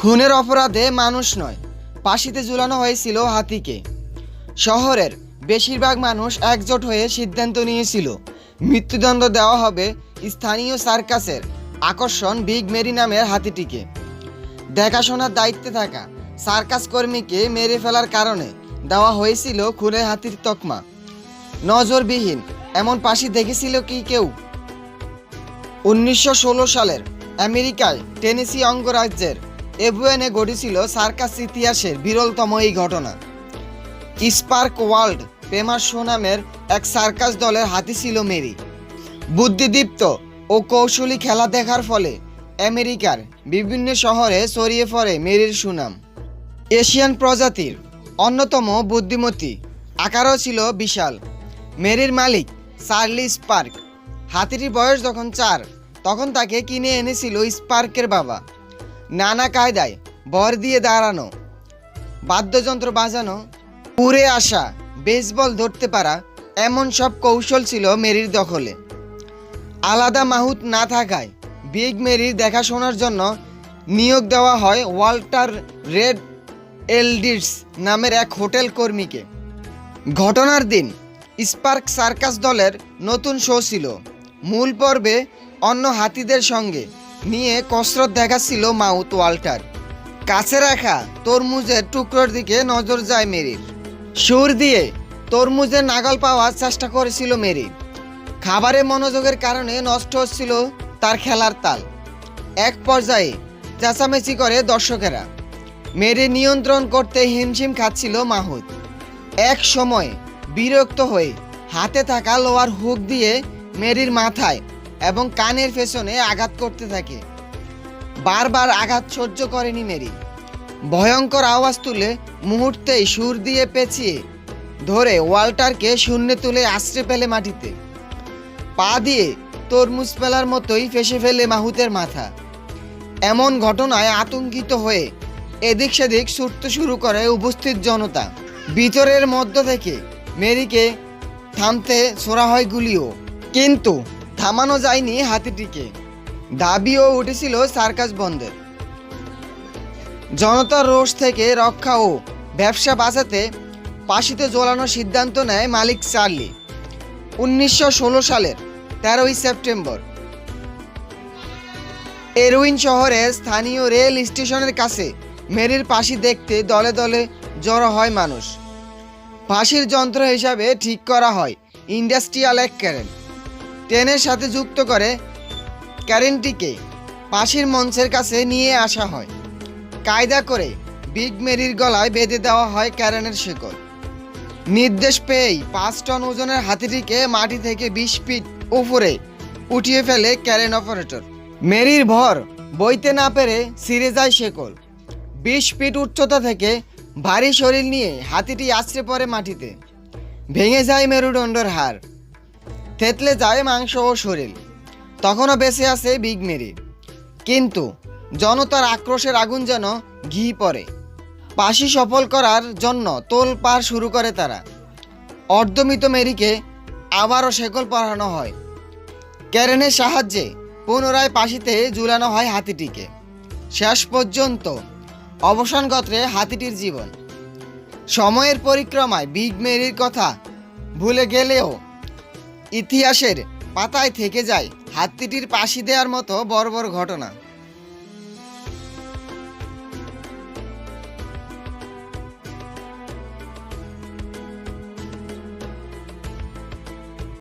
খুনের অপরাধে মানুষ নয়, পাশিতে ঝুলানো হয়েছিল হাতিকে। শহরের বেশিরভাগ মানুষ একজোট হয়ে সিদ্ধান্ত নিয়েছিল, মৃত্যুদণ্ড দেওয়া হবে স্থানীয় সার্কাসের আকর্ষণ বিগ মেরি নামের হাতিটিকে। দেখাশোনার দায়িত্বে থাকা সার্কাস কর্মীকে মেরে ফেলার কারণে দেওয়া হয়েছিল খুনের হাতির তকমা। নজরবিহীন, এমন পাশি দেখেছিল কি কেউ? উনিশশো ষোলো সালের আমেরিকায় টেনেসি অঙ্গরাজ্যের এভুয়েনে ঘটেছিল সার্কাস ইতিহাসের বিরলতম এই ঘটনা। স্পার্ক ওয়ার্ল্ড পেমার শো নামের এক সার্কাস দলের হাতি ছিল মেরি। বুদ্ধিদীপ্ত ও কৌশলী খেলা দেখার ফলে আমেরিকার বিভিন্ন শহরে ছড়িয়ে পড়ে মেরির সুনাম। এশিয়ান প্রজাতির অন্যতম বুদ্ধিমতী আকারও ছিল বিশাল। মেরির মালিক চার্লি স্পার্ক। হাতিটির বয়স যখন চার, তখন তাকে কিনে এনেছিল স্পার্কের বাবা। নানা কায়দায় বর দিয়ে দাঁড়ানো, বাদ্যযন্ত্র বাজানো, উড়ে আসা বেসবল ধরতে পারা এমন সব কৌশল ছিল মেরির দখলে। আলাদা মাহুত না থাকায় বিগ মেরির দেখাশোনার জন্য নিয়োগ দেওয়া হয় ওয়াল্টার রেড এলডিস নামের এক হোটেল কর্মীকে। ঘটনার দিন স্পার্ক সার্কাস দলের নতুন শো ছিল। মূল পর্বে অন্য হাতিদের সঙ্গে নিয়ে কসরত দেখাচ্ছিল মাউথ ওয়াল্টার। কাছে রাখা তরমুজের টুকরোর দিকে নজর যায় মেরির সুর দিয়ে তরমুজের নাগাল পাওয়ার চেষ্টা করেছিল মেরি খাবারে মনোযোগের কারণে নষ্ট হচ্ছিল তার খেলার তাল। এক পর্যায়ে চেঁচামেচি করে দর্শকেরা। মেরে নিয়ন্ত্রণ করতে হিমশিম খাচ্ছিল মাহুদ এক সময় বিরক্ত হয়ে হাতে থাকা লোয়ার হুক দিয়ে মেরির মাথায় এবং কানের পেছনে আঘাত করতে থাকে। বারবার আঘাত সহ্য করেনি মেরি। ভয়ঙ্কর আওয়াজ তুলে মুহূর্তেই সুর দিয়ে পেঁচিয়ে ধরে ওয়াল্টারকে শূন্যে তুলে আশ্রে ফেলে মাটিতে। পা দিয়ে তরমুজ ফেলার মতোই ফেসে ফেলে মাহুতের মাথা। এমন ঘটনায় আতঙ্কিত হয়ে এদিক সেদিক ছুটতে শুরু করে উপস্থিত জনতা। ভিতরের মধ্য থেকে মেরিকে থামতে ছোড়া হয় গুলিও। কিন্তু থামানো যায়নি হাতিটিকে। দাবিও উঠেছিল সার্কাস বন্ধের। জনতার রোষ থেকে রক্ষা ও ব্যবসা বাঁচাতে পাশিতে জ্বলানোর সিদ্ধান্ত নেয় মালিক চার্লি। উনিশশো ষোলো সালের তেরোই সেপ্টেম্বর। এরউইন শহরের স্থানীয় রেল স্টেশনের কাছে মেরির পাশি দেখতে দলে দলে জড়ো হয় মানুষ। ফাঁসির যন্ত্র হিসাবে ঠিক করা হয় ইন্ডাস্ট্রিয়াল এক ক্যারেন ট্রেনের সাথে যুক্ত করে ক্যারেনটিকে পাশির মঞ্চের কাছে নিয়ে আসা হয়। কায়দা করে বিগ মেরির গলায় বেঁধে দেওয়া হয় ক্যারেনের শেকল নির্দেশ পেয়েই পাঁচ টন ওজনের হাতিটিকে মাটি থেকে বিশ ফিট উপরে উঠিয়ে ফেলে ক্যারেন অপারেটর। মেরির ভর বইতে না পেরে ছিঁড়ে যায় শেকল বিশ ফিট উচ্চতা থেকে ভারী শরীর নিয়ে হাতিটি আছড়ে পড়ে মাটিতে। ভেঙে যায় মেরুদণ্ডের হাড়। থেতলে যায় মাংস ও শরীর। তখনও বেঁচে আছে বিগ মেরি। কিন্তু জনতার আক্রোশের আগুন যেন ঘি পড়ে। পাশি সফল করার জন্য তোল পার শুরু করে তারা। অর্ধমিত মেরিকে আবারও শেকল পরানো হয়। ক্যারেনের সাহায্যে পুনরায় পাশিতে ঝুলানো হয় হাতিটিকে। শেষ পর্যন্ত অবসান গত্রে হাতিটির জীবন। সময়ের পরিক্রমায় বিগ মেরির কথা ভুলে গেলেও ইতিহাসের পাতায় থেকে যায় হাতিটির পাশি দেওয়ার মতো বড় ঘটনা।